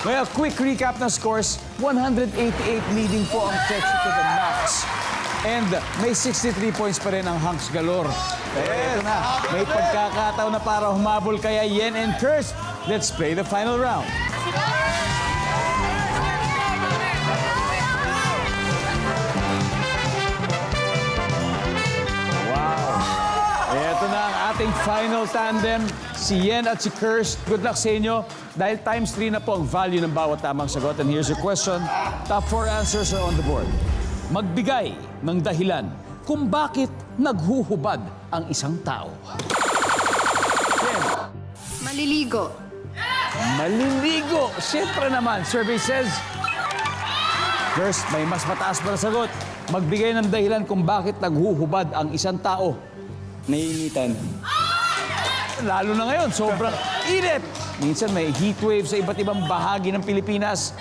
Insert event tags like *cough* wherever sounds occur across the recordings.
Well, quick recap ng scores. 188 leading po ang Sexy to the max. And may 63 points pa rin ang Hunks Galore. Pero ito na, may pagkakataon na para humabol kaya Yen and Curse. Let's play the final round. Wow! Ito na ang ating final tandem, si Yen at si Curse. Good luck sa inyo. Dahil times 3 na po ang value ng bawat tamang sagot. And here's your question. Top 4 answers are on the board. Magbigay ng dahilan kung bakit naghuhubad ang isang tao. Yen, Maliligo. maliligo. Siyempre naman, survey says... First, may mas mataas pa na sagot. Magbigay ng dahilan kung bakit naghuhubad ang isang tao. Naiinitan. Lalo na ngayon, sobrang init. Minsan may heat wave sa iba't ibang bahagi ng Pilipinas.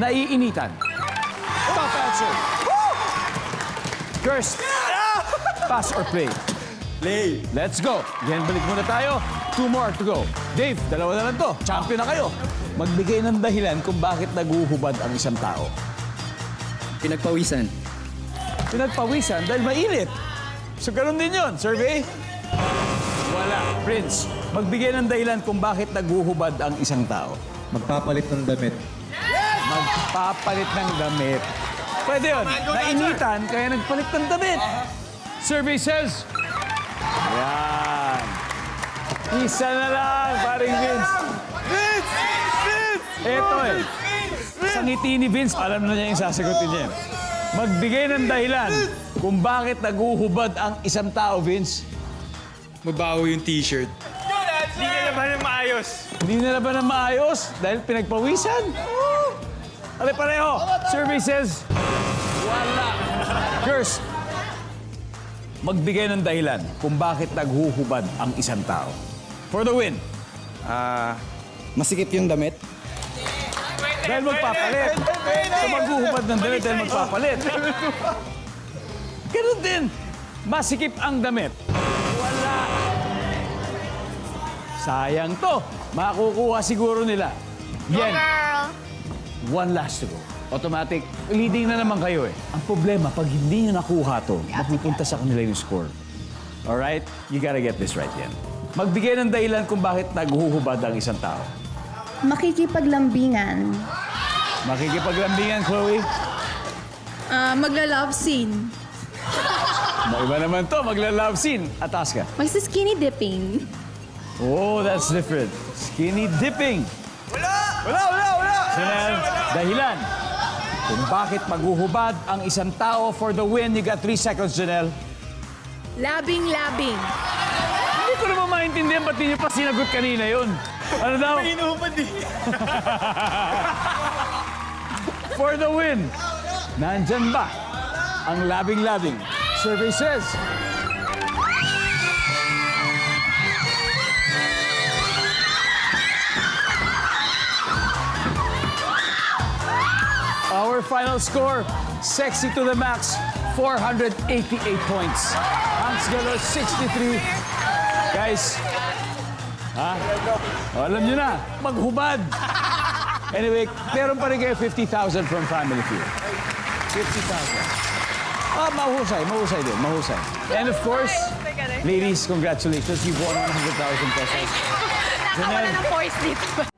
Naiinitan. Top answer. First, pass or play? Play. Let's go. Yan, balik muna tayo. Two more to go. Dave, dalawa na lang to. Champion na kayo. Magbigay ng dahilan kung bakit naguhubad ang isang tao. Pinagpawisan. Pinagpawisan dahil mainit. So, ganun din yun. Survey? Wala. Prince, magbigay ng dahilan kung bakit naguhubad ang isang tao. Magpapalit ng damit. Magpapalit ng damit. Pwede yun. Nainitan, kaya nagpalit ng damit. Survey says... Yan. Isa na lang, paring Vince. Vince! Vince! Ito eh. Sa ngiti ni Vince, alam na niya yung sasagutin niya. Magbigay ng dahilan kung bakit naguhubad ang isang tao, Vince. Mabaho yung t-shirt. Hindi naman ng maayos. Hindi nila ba na maayos dahil pinagpawisan? Pare pareho. Survey says, wala. Curse. Magbigay ng dahilan kung bakit naghuhubad ang isang tao. For the win. Ah, masikip yung damit. Dahil magpapalit. So maghuhubad ng damit dahil magpapalit. *laughs* Ganun din. Masikip ang damit. Sayang to. Makukuha siguro nila. Yan. Girl. One last to go. Automatic, leading na naman kayo eh. Ang problema, pag hindi nyo nakuha to, mapupunta sa kanila yung score. Alright? You gotta get this right yan. Magbigay ng dahilan kung bakit naghuhubad ang isang tao. Makikipaglambingan. Makikipaglambingan, Chloe. Ah, magla-love scene. Maiba naman to, magla-love scene. Atas ka. Magsa-skinny dipping. Oh, that's different. Skinny dipping. Wala, wala, wala. Chanel, dahilan. Kung bakit maghuhubad ang isang tao for the win, you got three seconds, Janelle. Labing-labing. Hindi ko naman maintindihan ba't niyo pa sinagot kanina yun. Ano daw? Inuman din. *laughs* For the win. Nandyan ba ang labing-labing? Survey says... final score, sexy to the max, 488 points. Hans Galo, 63. Guys, ha? O, alam nyo na, maghubad. *laughs* Anyway, meron pa rin kayo 50,000 from Family Feud. 50,000. Ah, mahusay, mahusay din, mahusay. And of course, ladies, congratulations. You've won 100,000 pesos. Nakawa na ng dito.